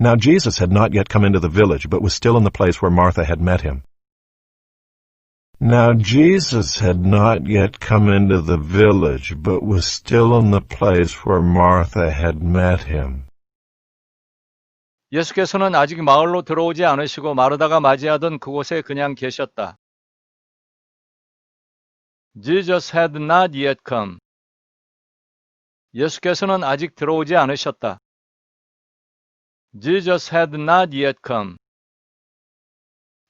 Now Jesus had not yet come into the village, but was still in the place where Martha had met him. Now Jesus had not yet come into the village, but was still in the place where Martha had met him. 예수께서는 아직 마을로 들어오지 않으시고 마르다가 맞이하던 그곳에 그냥 계셨다. Jesus had not yet come. 예수께서는 아직 들어오지 않으셨다. Jesus had not yet come.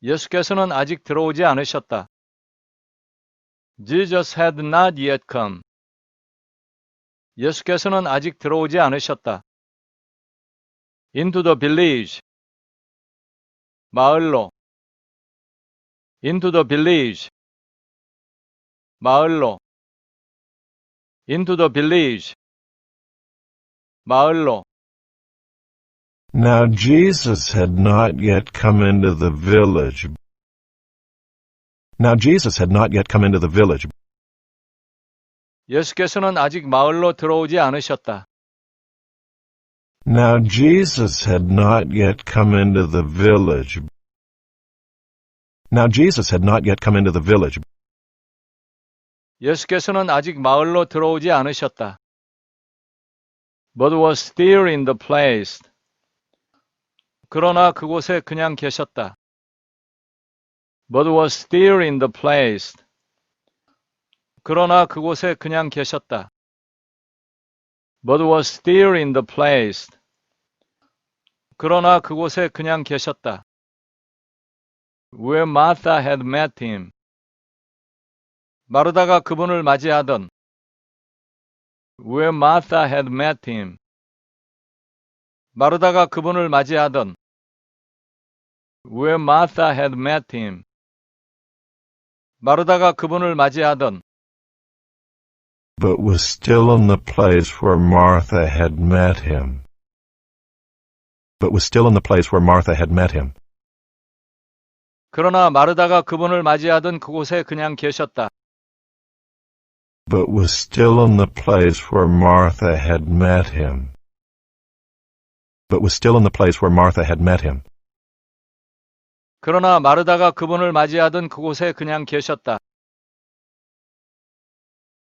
예수께서는 아직 들어오지 않으셨다. Jesus had not yet come. 예수께서는 아직 들어오지 않으셨다. into the village. 마을로. into the village. 마을로. into the village. 마을로. Now Jesus had not yet come into the village. Now Jesus had not yet come into the village, 예수께서는 아직 마을로 들어오지 않으셨다. Now Jesus had not yet come into the village. Now Jesus had not yet come into the village, 예수께서는 아직 마을로 들어오지 않으셨다. But was still in the place. 그러나 그곳에 그냥 계셨다. But was still in the place. 그러나 그곳에 그냥 계셨다. But was still in the place. 그러나 그곳에 그냥 계셨다. Where Martha had met him. 마르다가 그분을 맞이하던 Where Martha had met him. 마르다가 그분을 맞이하던 Where Martha had met him. 마르다가 그분을 맞이하던 but was still in the place where Martha had met him. But was still in the place where Martha had met him. 그러나 마르다가 그분을 맞이하던 그곳에 그냥 계셨다. But was still in the place where Martha had met him. But was still in the place where Martha had met him. 그러나 마르다가 그분을 맞이하던 그곳에 그냥 계셨다.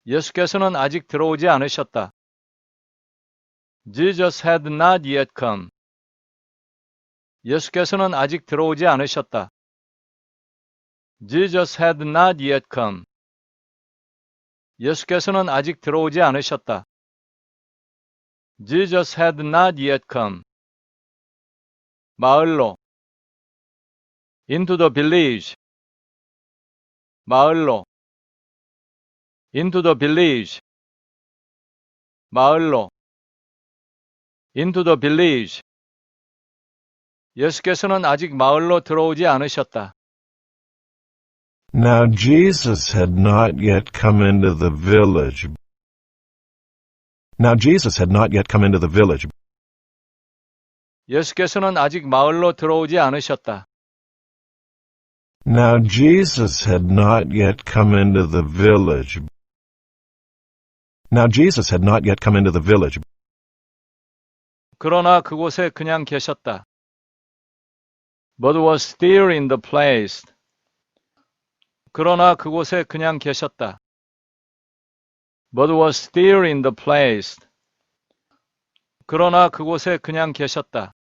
예수께서는 아직 들어오지 않으셨다. Jesus had not yet come. 예수께서는 아직 들어오지 않으셨다. Jesus had not yet come. 예수께서는 아직 들어오지 않으셨다. Jesus had not yet come. 마을로 into the village 마을로 into the village 마을로 into the village 예수께서는 아직 마을로 들어오지 않으셨다. Now Jesus had not yet come into the village. Now Jesus had not yet come into the village, 예수께서는 아직 마을로 들어오지 않으셨다. Now Jesus had not yet come into the village. Now Jesus had not yet come into the village, 그러나 그곳에 그냥 계셨다. But was still in the place. 그러나 그곳에 그냥 계셨다. But was still in the place. 그러나 그곳에 그냥 계셨다.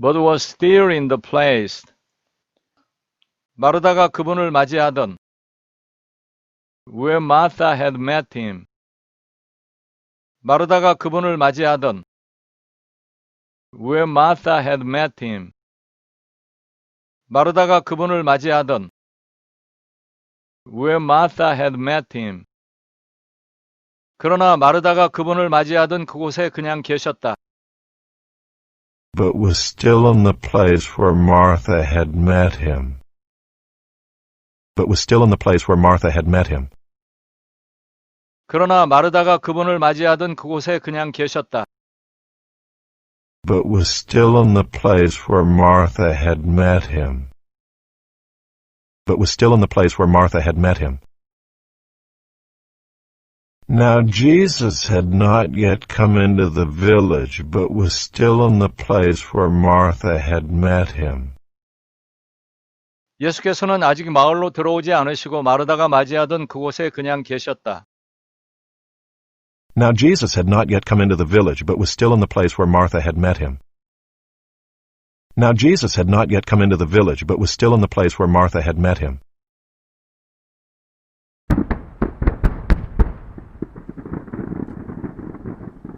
But was still in the place. 마르다가 그분을 맞이하던 Where Martha had met him. 마르다가 그분을 맞이하던 Where Martha had met him. 마르다가 그분을 맞이하던 Where Martha had met him. 그러나 마르다가 그분을 맞이하던 그곳에 그냥 계셨다. but was still in the place where Martha had met him. But was still in the place where Martha had met him. 그러나 마르다가 그분을 맞이하던 그곳에 그냥 계셨다. But was still in the place where Martha had met him. But was still in the place where Martha had met him. Now Jesus had not yet come into the village, but was still in the place where Martha had met him. 예수께서는 아직 마을로 들어오지 않으시고 마르다가 맞이하던 그곳에 그냥 계셨다. Now Jesus had not yet come into the village, but was still in the place where Martha had met him. Now Jesus had not yet come into the village, but was still in the place where Martha had met him.